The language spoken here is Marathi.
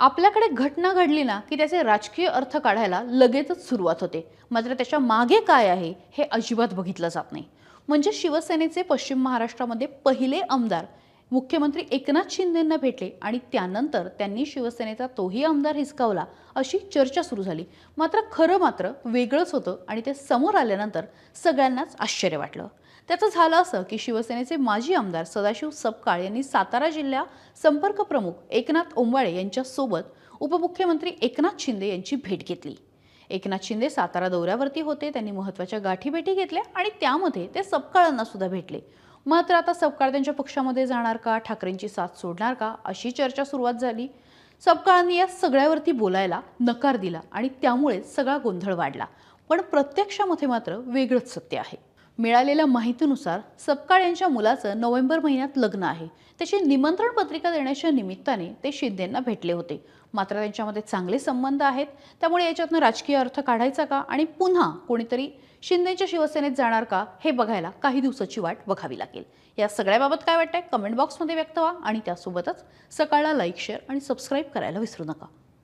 आपल्याकडे घटना घडली ना की त्याचे राजकीय अर्थ काढायला लगेचच सुरुवात होते. मात्र त्याच्यामागे काय आहे हे अजिबात बघितलं जात नाही. म्हणजे शिवसेनेचे पश्चिम महाराष्ट्रामध्ये पहिले आमदार मुख्यमंत्री एकनाथ शिंदेंना भेटले आणि त्यानंतर त्यांनी शिवसेनेचा तोही आमदार हिसकावला अशी चर्चा सुरू झाली. मात्र खरं मात्र वेगळंच होतं आणि ते समोर आल्यानंतर सगळ्यांनाच आश्चर्य वाटलं. त्याचं झालं असं की शिवसेनेचे माजी आमदार सदाशिव सपकाळ यांनी सातारा जिल्हा संपर्क प्रमुख एकनाथ ओंबाळे यांच्यासोबत उपमुख्यमंत्री एकनाथ शिंदे यांची भेट घेतली. एकनाथ शिंदे सातारा दौऱ्यावरती होते त्यांनी महत्त्वाच्या गाठीभेटी घेतल्या आणि त्यामध्ये ते सपकाळांना सुद्धा भेटले. मात्र आता सपकाळ त्यांच्या पक्षामध्ये जाणार का? ठाकरेंची साथ सोडणार का? अशी चर्चा सुरुवात झाली. सपकाळांनी या सगळ्यावरती बोलायला नकार दिला आणि त्यामुळे सगळा गोंधळ वाढला. पण प्रत्यक्षामध्ये मात्र वेगळंच सत्य आहे. मिळालेल्या माहितीनुसार सपकाळ यांच्या मुलाचं नोव्हेंबर महिन्यात लग्न आहे. त्याची निमंत्रण पत्रिका देण्याच्या निमित्ताने ते शिंदेंना भेटले होते. मात्र त्यांच्यामध्ये चांगले संबंध आहेत. त्यामुळे याच्यातनं राजकीय अर्थ काढायचा का आणि पुन्हा कोणीतरी शिंदेच्या शिवसेनेत जाणार का हे बघायला काही दिवसाची वाट बघावी लागेल. या सगळ्याबाबत काय वाटतंय? कमेंट बॉक्समध्ये व्यक्त व्हा आणि त्यासोबतच सकाळला लाईक शेअर आणि सबस्क्राईब करायला विसरू नका.